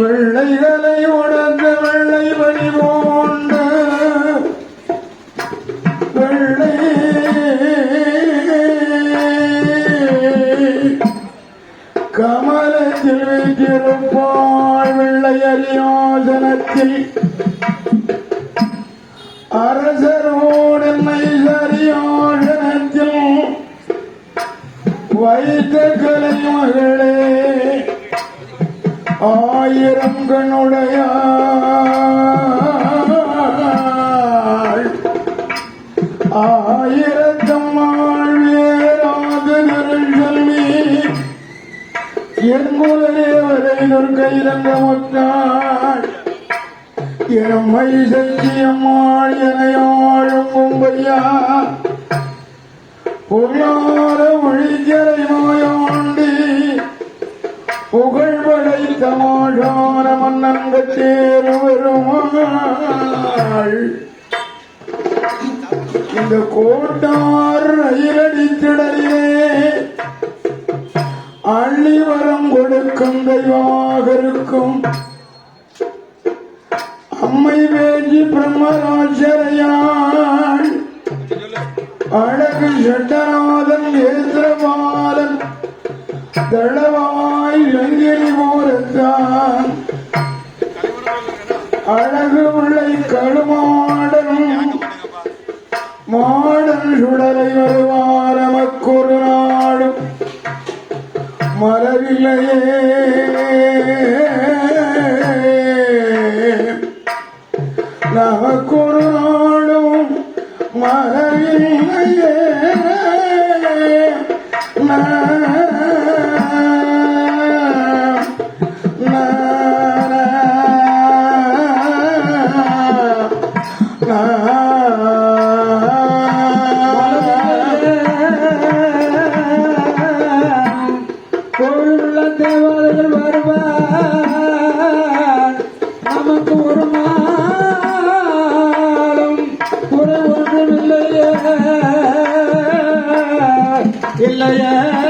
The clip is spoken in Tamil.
வெள்ளைகளை உணர்ந்த வெள்ளை வடிவோ கமலத்தில் வீற்றிருப்பாள் அரசரோடு சரியாசனத்தில் வைத்த கலை மகளே ஆயிரம் கண்ணுடைய குலதேவரை கையிலங்க மொத்தாள் எம்மை சத்தியம்மாள் எனையாழும் கும்பையா பொருளாத ஒழிக்கரை மாயாண்டி புகழ்வடை தமாஷான மன்னங்க தேரு வருமாள் இந்த கோட்டார் ரயிலடித்திடலே அள்ளி வர காக்கும் தெய்வமாக இருக்கும் அம்மை வேண்டி பிரம்மராஜரையான். அழகு சட்டநாதன் ஏந்திரபாலன் தளவாய் இளைஞரி போலத்தான் அழகு உள்ளை கருமாடனும் மாடன் சுடலை வரை மலரிலையே நமக்கொரு நாளும் மலரிலையே நான் உள்ள தேவாலயம் வருவார். நமக்கு ஒரு மாலும் குறை ஒன்றும் இல்லையே. இல்லையே.